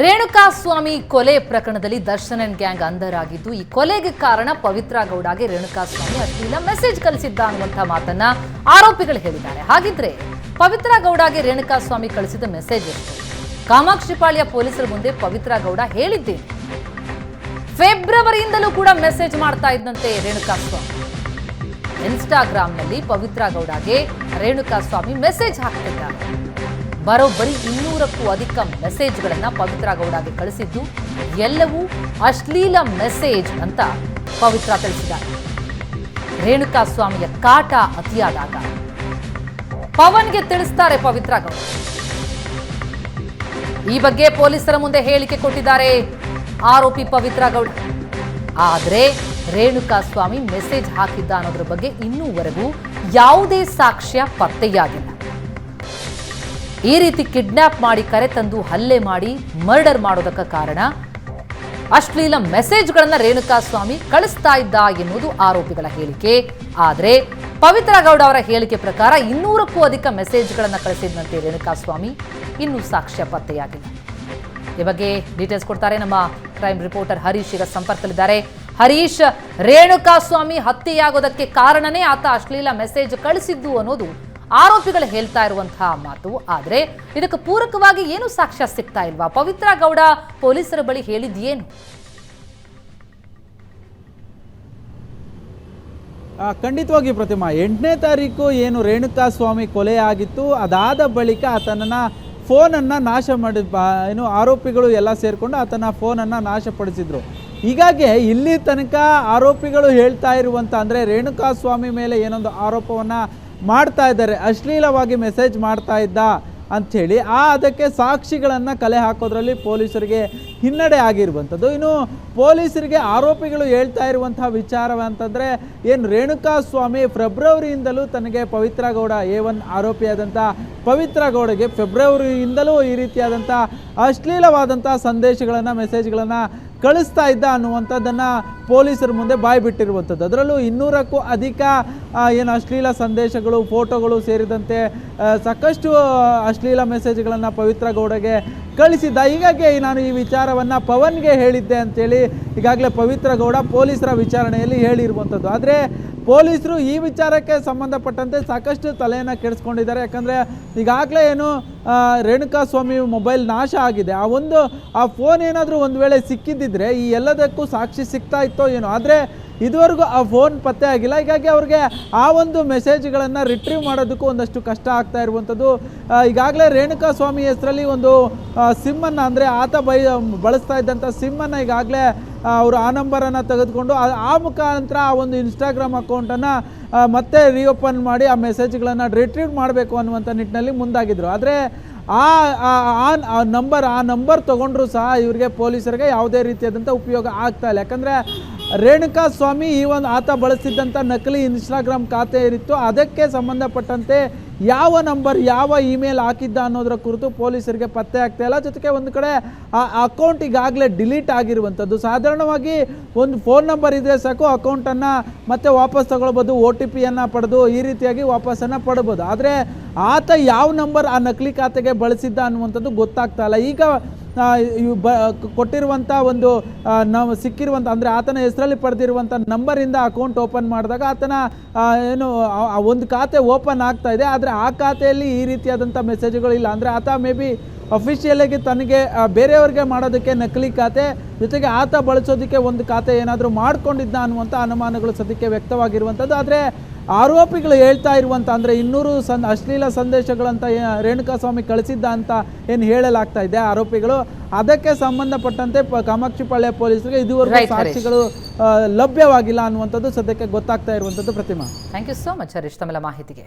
ರೇಣುಕಾ ಸ್ವಾಮಿ ಕೊಲೆ ಪ್ರಕರಣದಲ್ಲಿ Darshan and gang ಅಂಧರಾಗಿದ್ದು, ಈ ಕೊಲೆಗೆ ಕಾರಣ ಪವಿತ್ರ ಗೌಡಗೆ ರೇಣುಕಾ ಸ್ವಾಮಿ ಅಶ್ಲೀಲ ಮೆಸೇಜ್ ಕಳಿಸಿದ್ದ ಅನ್ನುವಂಥ ಮಾತನ್ನ ಆರೋಪಿಗಳು ಹೇಳಿದ್ದಾರೆ. ಹಾಗಿದ್ರೆ ಪವಿತ್ರ ಗೌಡಗೆ ರೇಣುಕಾ ಸ್ವಾಮಿ ಕಳಿಸಿದ ಮೆಸೇಜ್ ಕಾಮಾಕ್ಷಿಪಾಳ್ಯ ಪೊಲೀಸರ ಮುಂದೆ ಪವಿತ್ರ ಗೌಡ ಹೇಳಿದ್ದೇನೆ ಫೆಬ್ರವರಿಯಿಂದಲೂ ಕೂಡ ಮೆಸೇಜ್ ಮಾಡ್ತಾ ಇದ್ದಂತೆ ರೇಣುಕಾ ಸ್ವಾಮಿ ಇನ್ಸ್ಟಾಗ್ರಾಮ್ನಲ್ಲಿ ಪವಿತ್ರ ಗೌಡಗೆ ರೇಣುಕಾ ಸ್ವಾಮಿ ಮೆಸೇಜ್ ಹಾಕ್ತಿದ್ದಾರೆ. ಬರೋಬ್ಬರಿ ಇನ್ನೂರಕ್ಕೂ ಅಧಿಕ ಮೆಸೇಜ್ಗಳನ್ನು ಪವಿತ್ರ ಗೌಡಗೆ ಕಳಿಸಿದ್ದು, ಎಲ್ಲವೂ ಅಶ್ಲೀಲ ಮೆಸೇಜ್ ಅಂತ ಪವಿತ್ರ ತಿಳಿಸಿದ್ದಾರೆ. ರೇಣುಕಾ ಸ್ವಾಮಿಯ ಕಾಟ ಅತಿಯಾದಾಗ ಪವನ್ಗೆ ತಿಳಿಸ್ತಾರೆ ಪವಿತ್ರ ಗೌಡ. ಈ ಬಗ್ಗೆ ಪೊಲೀಸರ ಮುಂದೆ ಹೇಳಿಕೆ ಕೊಟ್ಟಿದ್ದಾರೆ ಆರೋಪಿ ಪವಿತ್ರ ಗೌಡ. ಆದರೆ ರೇಣುಕಾ ಸ್ವಾಮಿ ಮೆಸೇಜ್ ಹಾಕಿದ್ದ ಅನ್ನೋದ್ರ ಬಗ್ಗೆ ಇನ್ನೂವರೆಗೂ ಯಾವುದೇ ಸಾಕ್ಷ್ಯ ಪತ್ತೆಯಾಗಿಲ್ಲ. ಈ ರೀತಿ ಕಿಡ್ನಾಪ್ ಮಾಡಿ ಕರೆ ತಂದು ಹಲ್ಲೆ ಮಾಡಿ ಮರ್ಡರ್ ಮಾಡೋದಕ್ಕೆ ಕಾರಣ ಅಶ್ಲೀಲ ಮೆಸೇಜ್ಗಳನ್ನು ರೇಣುಕಾ ಸ್ವಾಮಿ ಕಳಿಸ್ತಾ ಇದ್ದ ಎನ್ನುವುದು ಆರೋಪಿಗಳ ಹೇಳಿಕೆ. ಆದರೆ ಪವಿತ್ರ ಗೌಡ ಅವರ ಹೇಳಿಕೆ ಪ್ರಕಾರ ಇನ್ನೂರಕ್ಕೂ ಅಧಿಕ ಮೆಸೇಜ್ಗಳನ್ನು ಕಳಿಸಿದಂತೆ ರೇಣುಕಾ ಸ್ವಾಮಿ ಇನ್ನೂ ಸಾಕ್ಷ್ಯ ಪತ್ತೆಯಾಗಿಲ್ಲ ಈ ಬಗ್ಗೆ ಡೀಟೇಲ್ಸ್ ಕೊಡ್ತಾರೆ ನಮ್ಮ ಕ್ರೈಮ್ ರಿಪೋರ್ಟರ್ ಹರೀಶ್ ಈಗ ಸಂಪರ್ಕದಲ್ಲಿದ್ದಾರೆ. ಹರೀಶ್, ರೇಣುಕಾ ಸ್ವಾಮಿ ಹತ್ಯೆಯಾಗೋದಕ್ಕೆ ಕಾರಣನೇ ಆತ ಅಶ್ಲೀಲ ಮೆಸೇಜ್ ಕಳಿಸಿದ್ದು ಅನ್ನೋದು ಆರೋಪಿಗಳು ಹೇಳ್ತಾ ಇರುವಂತಹ ಮಾತು. ಆದರೆ ಇದಕ್ಕೆ ಪೂರಕವಾಗಿ ಏನು ಸಾಕ್ಷ್ಯ ಸಿಗ್ತಾ ಇಲ್ವಾ? ಪವಿತ್ರ ಗೌಡ ಪೊಲೀಸರ ಬಳಿ ಹೇಳಿದ್ಯೇನು ಖಂಡಿತವಾಗಿ ಪ್ರತಿಮಾ, ಎಂಟನೇ ತಾರೀಕು ಏನು ರೇಣುಕಾ ಸ್ವಾಮಿ ಕೊಲೆ ಆಗಿತ್ತು, ಅದಾದ ಬಳಿಕ ಆತನನ್ನ ಫೋನನ್ನು ನಾಶ ಮಾಡಿ ಏನು ಆರೋಪಿಗಳು ಎಲ್ಲ ಸೇರಿಕೊಂಡು ಆತನ ಫೋನನ್ನು ನಾಶಪಡಿಸಿದ್ರು. ಹೀಗಾಗಿ ಇಲ್ಲಿ ತನಕ ಆರೋಪಿಗಳು ಹೇಳ್ತಾ ಇರುವಂಥ ಅಂದರೆ ರೇಣುಕಾ ಸ್ವಾಮಿ ಮೇಲೆ ಏನೊಂದು ಆರೋಪವನ್ನು ಮಾಡ್ತಾ ಇದ್ದಾರೆ. ಅಶ್ಲೀಲವಾಗಿ ಮೆಸೇಜ್ ಮಾಡ್ತಾ ಇದ್ದ ಅಂಥೇಳಿ. ಆ ಅದಕ್ಕೆ ಸಾಕ್ಷಿಗಳನ್ನು ಕಲೆ ಹಾಕೋದ್ರಲ್ಲಿ ಪೊಲೀಸರಿಗೆ ಹಿನ್ನಡೆ ಆಗಿರುವಂಥದ್ದು. ಇನ್ನು ಪೊಲೀಸರಿಗೆ ಆರೋಪಿಗಳು ಹೇಳ್ತಾ ಇರುವಂತಹ ವಿಚಾರವಂತಂದರೆ ಏನು ರೇಣುಕಾ ಸ್ವಾಮಿ ಫೆಬ್ರವರಿಯಿಂದಲೂ ತನಗೆ ಪವಿತ್ರ ಗೌಡ ಎ ಒನ್ ಆರೋಪಿಯಾದಂಥ ಪವಿತ್ರ ಗೌಡಗೆ ಫೆಬ್ರವರಿಯಿಂದಲೂ ಈ ರೀತಿಯಾದಂಥ ಅಶ್ಲೀಲವಾದಂಥ ಸಂದೇಶಗಳನ್ನು ಮೆಸೇಜ್ಗಳನ್ನು ಕಳಿಸ್ತಾ ಇದ್ದ ಅನ್ನುವಂಥದ್ದನ್ನು ಪೊಲೀಸರ ಮುಂದೆ ಬಾಯಿ ಬಿಟ್ಟಿರುವಂಥದ್ದು. ಅದರಲ್ಲೂ ಇನ್ನೂರಕ್ಕೂ ಅಧಿಕ ಏನು ಅಶ್ಲೀಲ ಸಂದೇಶಗಳು, ಫೋಟೋಗಳು ಸೇರಿದಂತೆ ಸಾಕಷ್ಟು ಅಶ್ಲೀಲ ಮೆಸೇಜ್ಗಳನ್ನು ಪವಿತ್ರ ಗೌಡಗೆ ಕಳಿಸಿದ್ದ. ಹೀಗಾಗಿ ನಾನು ಈ ವಿಚಾರವನ್ನು ಪವನ್ಗೆ ಹೇಳಿದ್ದೆ ಅಂತೇಳಿ ಈಗಾಗಲೇ ಪವಿತ್ರ ಗೌಡ ಪೊಲೀಸರ ವಿಚಾರಣೆಯಲ್ಲಿ ಹೇಳಿರುವಂಥದ್ದು. ಆದರೆ ಪೊಲೀಸರು ಈ ವಿಚಾರಕ್ಕೆ ಸಂಬಂಧಪಟ್ಟಂತೆ ಸಾಕಷ್ಟು ತಲೆಯನ್ನು ಕೆಡಿಸ್ಕೊಂಡಿದ್ದಾರೆ. ಯಾಕಂದರೆ ಈಗಾಗಲೇ ಏನು ರೇಣುಕಾ ಸ್ವಾಮಿ ಮೊಬೈಲ್ ನಾಶ ಆಗಿದೆ. ಆ ಒಂದು, ಆ ಫೋನ್ ಏನಾದರೂ ಒಂದು ವೇಳೆ ಸಿಕ್ಕಿದ್ದಿದ್ರೆ ಈ ಎಲ್ಲದಕ್ಕೂ ಸಾಕ್ಷಿ ಸಿಗ್ತಾ ಇತ್ತೋ ಏನೋ. ಆದರೆ ಇದುವರೆಗೂ ಆ ಫೋನ್ ಪತ್ತೆ ಆಗಿಲ್ಲ. ಹೀಗಾಗಿ ಅವ್ರಿಗೆ ಆ ಒಂದು ಮೆಸೇಜ್ಗಳನ್ನು ರಿಟ್ರೀವ್ ಮಾಡೋದಕ್ಕೂ ಒಂದಷ್ಟು ಕಷ್ಟ ಆಗ್ತಾ ಇರುವಂಥದ್ದು. ಈಗಾಗಲೇ ರೇಣುಕಾ ಸ್ವಾಮಿ ಹೆಸರಲ್ಲಿ ಒಂದು ಸಿಮ್ಮನ್ನು ಅಂದರೆ ಆತ ಬೈ, ಬಳಸ್ತಾ ಇದ್ದಂಥ ಸಿಮ್ಮನ್ನು ಈಗಾಗಲೇ ಅವರು ಆ ನಂಬರನ್ನು ತೆಗೆದುಕೊಂಡು ಆ- ಮುಖಾಂತರ ಆ ಒಂದು ಇನ್ಸ್ಟಾಗ್ರಾಮ್ ಅಕೌಂಟನ್ನು ಮತ್ತೆ ರಿಓಪನ್ ಮಾಡಿ ಆ ಮೆಸೇಜ್ಗಳನ್ನು ರಿಟ್ರೀವ್ ಮಾಡಬೇಕು ಅನ್ನುವಂಥ ನಿಟ್ಟಿನಲ್ಲಿ ಮುಂದಾಗಿದ್ದರು ಆದರೆ ಆ- ಆ ನಂಬರ್ ಆ ನಂಬರ್ ತೊಗೊಂಡ್ರು ಸಹ ಇವರಿಗೆ ಪೊಲೀಸರಿಗೆ ಯಾವುದೇ ರೀತಿಯಾದಂಥ ಉಪಯೋಗ ಆಗ್ತಾ ಇಲ್ಲ. ಯಾಕಂದರೆ ರೇಣುಕಾ ಸ್ವಾಮಿ ಈ ಒಂದು ಆತ ಬಳಸಿದ್ದಂಥ ನಕಲಿ ಇನ್ಸ್ಟಾಗ್ರಾಮ್ ಖಾತೆ ಇರಿತ್ತು ಅದಕ್ಕೆ ಸಂಬಂಧಪಟ್ಟಂತೆ ಯಾವ ನಂಬರ್, ಯಾವ ಇಮೇಲ್ ಹಾಕಿದ್ದ ಅನ್ನೋದರ ಕುರಿತು ಪೊಲೀಸರಿಗೆ ಪತ್ತೆ ಆಗ್ತಾ ಇಲ್ಲ. ಜೊತೆಗೆ ಒಂದು ಕಡೆ ಆ ಅಕೌಂಟ್ ಈಗಾಗಲೇ ಡಿಲೀಟ್ ಆಗಿರುವಂಥದ್ದು. ಸಾಧಾರಣವಾಗಿ ಒಂದು ಫೋನ್ ನಂಬರ್ ಇದ್ರೆ ಸಾಕು, ಅಕೌಂಟನ್ನು ಮತ್ತೆ ವಾಪಸ್ ತಗೊಳ್ಬೋದು, ಒ ಟಿ ಪಿಯನ್ನು ಪಡೆದು ಈ ರೀತಿಯಾಗಿ ವಾಪಸ್ಸನ್ನು ಪಡ್ಬೋದು. ಆದರೆ ಆತ ಯಾವ ನಂಬರ್ ಆ ನಕಲಿ ಖಾತೆಗೆ ಬಳಸಿದ್ದ ಅನ್ನುವಂಥದ್ದು ಗೊತ್ತಾಗ್ತಾ ಇಲ್ಲ. ಈಗ ಇವ್ ಬ ಕೊಟ್ಟಿರುವಂಥ ಒಂದು ನಾವು ಸಿಕ್ಕಿರುವಂಥ ಅಂದರೆ ಆತನ ಹೆಸರಲ್ಲಿ ಪಡೆದಿರುವಂಥ ನಂಬರಿಂದ ಅಕೌಂಟ್ ಓಪನ್ ಮಾಡಿದಾಗ ಆತನ ಏನು ಒಂದು ಖಾತೆ ಓಪನ್ ಆಗ್ತಾ ಇದೆ. ಆದರೆ ಆ ಖಾತೆಯಲ್ಲಿ ಈ ರೀತಿಯಾದಂಥ ಮೆಸೇಜ್ಗಳು ಇಲ್ಲ. ಅಂದರೆ ಆತ ಮೇ ಬಿ ಅಫಿಷಿಯಲಾಗಿ ತನಗೆ ಬೇರೆಯವ್ರಿಗೆ ಮಾಡೋದಕ್ಕೆ ನಕಲಿ ಖಾತೆ, ಜೊತೆಗೆ ಆತ ಬಳಸೋದಕ್ಕೆ ಒಂದು ಖಾತೆ ಏನಾದರೂ ಮಾಡ್ಕೊಂಡಿದ್ದ ಅನ್ನುವಂಥ ಅನುಮಾನಗಳು ಸದ್ಯಕ್ಕೆ ವ್ಯಕ್ತವಾಗಿರುವಂಥದ್ದು ಆದರೆ ಆರೋಪಿಗಳು ಹೇಳ್ತಾ ಇರುವಂಥ ಅಂದರೆ ಇನ್ನೂರು ಸನ್ ಅಶ್ಲೀಲ ಸಂದೇಶಗಳಂತ ರೇಣುಕಾಸ್ವಾಮಿ ರೇಣುಕಾ ಸ್ವಾಮಿ ಕಳಿಸಿದ್ದ ಅಂತ ಏನು ಹೇಳಲಾಗ್ತಾ ಇದೆ ಆರೋಪಿಗಳು. ಅದಕ್ಕೆ ಸಂಬಂಧಪಟ್ಟಂತೆ ಪ- ಕಾಮಾಕ್ಷಿಪಾಳ್ಯ ಪೊಲೀಸರಿಗೆ ಇದುವರೆಗೂ ಸಾಕ್ಷಿಗಳು ಲಭ್ಯವಾಗಿಲ್ಲ ಅನ್ನುವಂಥದ್ದು ಸದ್ಯಕ್ಕೆ ಗೊತ್ತಾಗ್ತಾ ಇರುವಂಥದ್ದು Prathima. Thank you so much Harish ತಮ್ಮೆಲ್ಲ ಮಾಹಿತಿಗೆ.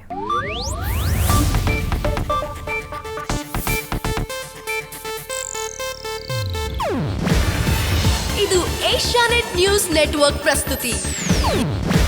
ಇದು ಏಷ್ಯಾನೆಟ್ ನ್ಯೂಸ್ ನೆಟ್ವರ್ಕ್ ಪ್ರಸ್ತುತಿ.